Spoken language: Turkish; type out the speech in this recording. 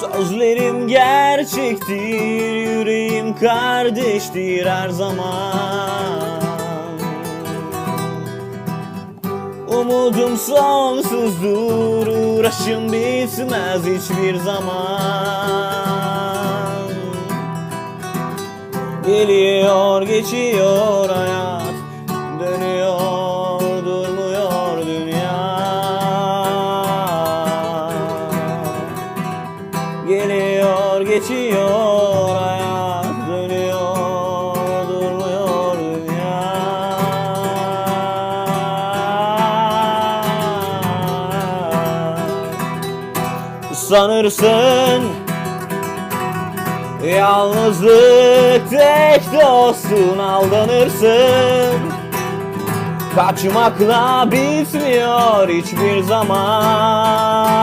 Sözlerim gerçektir Yüreğim kardeştir her zaman. Umudum sonsuzdur Uğraşım bitmez hiçbir zaman. Geliyor geçiyor hayat Geliyor geçiyor hayat Dönüyor durmuyor dünya Sanırsın Yalnızlık tek dostun aldanırsın. Kaçmakla bitmiyor hiçbir zaman